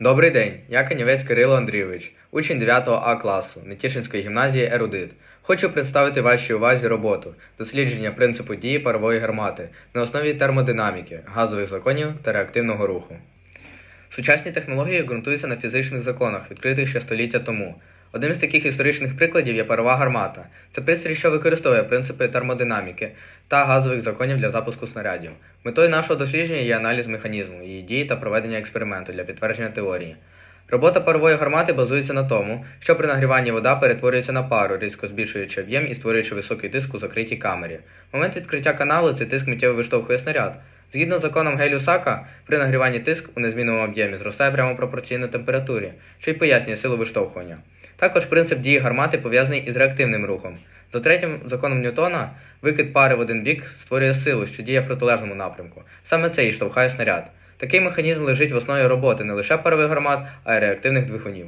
Добрий день, я Канівець Кирило Андрійович, учень 9 А класу Нетішинської гімназії Ерудит. Хочу представити вашій увазі роботу дослідження принципу дії парової гармати на основі термодинаміки, газових законів та реактивного руху. Сучасні технології ґрунтуються на фізичних законах, відкритих ще століття тому. Одним з таких історичних прикладів є парова гармата. Це пристрій, що використовує принципи термодинаміки та газових законів для запуску снарядів. Метою нашого дослідження є аналіз механізму, її дії та проведення експерименту для підтвердження теорії. Робота парової гармати базується на тому, що при нагріванні вода перетворюється на пару, різко збільшуючи об'єм і створюючи високий тиск у закритій камері. В момент відкриття каналу цей тиск миттєво виштовхує снаряд. Згідно з законом Гель-Усака, при нагріванні тиск у незмінному об'ємі зростає прямо пропорційно температурі, що й пояснює силу виштовхування. Також принцип дії гармати пов'язаний із реактивним рухом. За третім законом Ньютона, викид пари в один бік створює силу, що діє в протилежному напрямку. Саме це і штовхає снаряд. Такий механізм лежить в основі роботи не лише парових гармат, а й реактивних двигунів.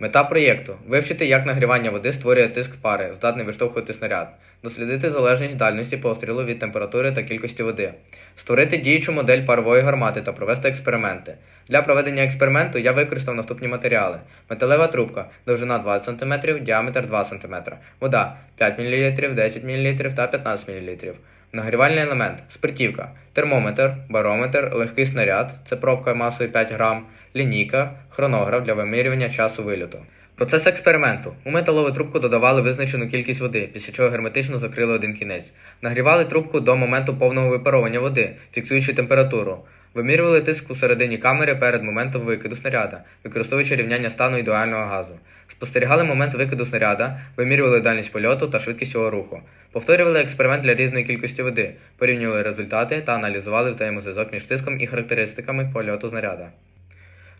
Мета проєкту вивчити, як нагрівання води створює тиск пари, здатний виштовхувати снаряд, дослідити залежність дальності пострілу від температури та кількості води, створити діючу модель парової гармати та провести експерименти. Для проведення експерименту я використав наступні матеріали: металева трубка, довжина 20 см, діаметр 2 см, вода 5 мл, 10 мл та 15 мл. Нагрівальний елемент спиртівка, термометр, барометр, легкий снаряд, це пробка масою 5 грам, лінійка, хронограф для вимірювання часу вильоту. Процес експерименту. У металову трубку додавали визначену кількість води, після чого герметично закрили один кінець. Нагрівали трубку до моменту повного випаровування води, фіксуючи температуру. Вимірювали тиск у середині камери перед моментом викиду снаряда, використовуючи рівняння стану ідеального газу. Спостерігали момент викиду снаряда, вимірювали дальність польоту та швидкість його руху. Повторювали експеримент для різної кількості води, порівнювали результати та аналізували взаємозв'язок між тиском і характеристиками польоту снаряда.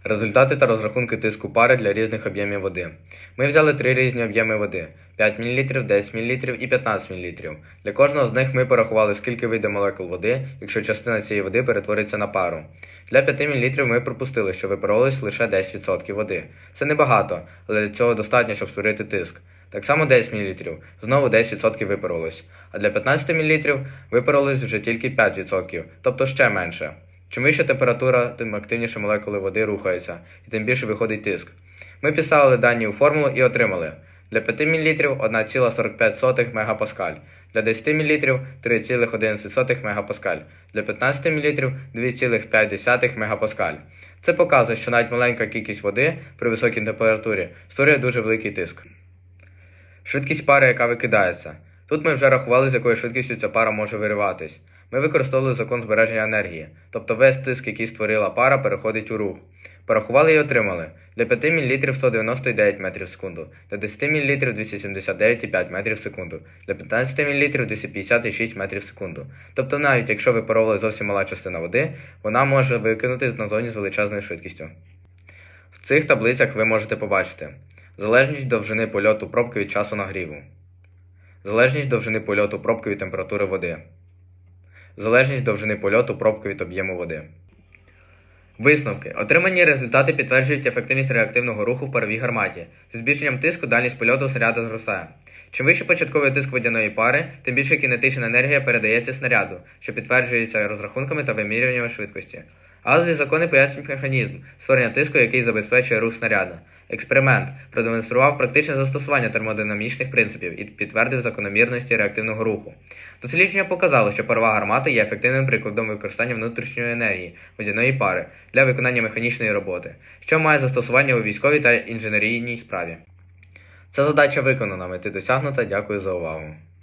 Результати та розрахунки тиску пари для різних об'ємів води. Ми взяли три різні об'єми води: 5 мл, 10 мл і 15 мл. Для кожного з них ми порахували, скільки вийде молекул води, якщо частина цієї води перетвориться на пару. Для 5 мл ми припустили, що випарувалось лише 10% води. Це небагато, але для цього достатньо, щоб створити тиск. Так само 10 мл, знову 10% випарувалось. А для 15 мл випарувалось вже тільки 5%, тобто ще менше. Чим вища температура, тим активніше молекули води рухаються, і тим більше виходить тиск. Ми підставили дані у формулу і отримали для 5 мл 1,45 МПа, для 10 мл 3,11 МПа, для 15 мл 2,5 МПа. Це показує, що навіть маленька кількість води при високій температурі створює дуже великий тиск. Швидкість пари, яка викидається. Тут ми вже рахували, з якою швидкістю ця пара може вириватись. Ми використовували закон збереження енергії, тобто весь тиск, який створила пара, переходить у рух. Порахували і отримали для 5 мл 199 метрів в секунду, для 10 мл 279,5 метрів в секунду, для 15 мл 256 метрів в секунду. Тобто навіть якщо випаровувала зовсім мала частина води, вона може викинутись на зоні з величезною швидкістю. В цих таблицях ви можете побачити залежність довжини польоту пробки від часу нагріву, залежність довжини польоту пробки від температури води, залежність довжини польоту пробки від об'єму води. Висновки. Отримані результати підтверджують ефективність реактивного руху в паровій гарматі. Зі збільшенням тиску дальність польоту снаряду зростає. Чим вище початковий тиск водяної пари, тим більше кінетична енергія передається снаряду, що підтверджується розрахунками та вимірюваннями швидкості. Газові закони пояснюють механізм створення тиску, який забезпечує рух снаряда. Експеримент продемонстрував практичне застосування термодинамічних принципів і підтвердив закономірності реактивного руху. Дослідження показало, що парова гармата є ефективним прикладом використання внутрішньої енергії водяної пари для виконання механічної роботи, що має застосування у військовій та інженерійній справі. Ця задача виконана, мети досягнута. Дякую за увагу.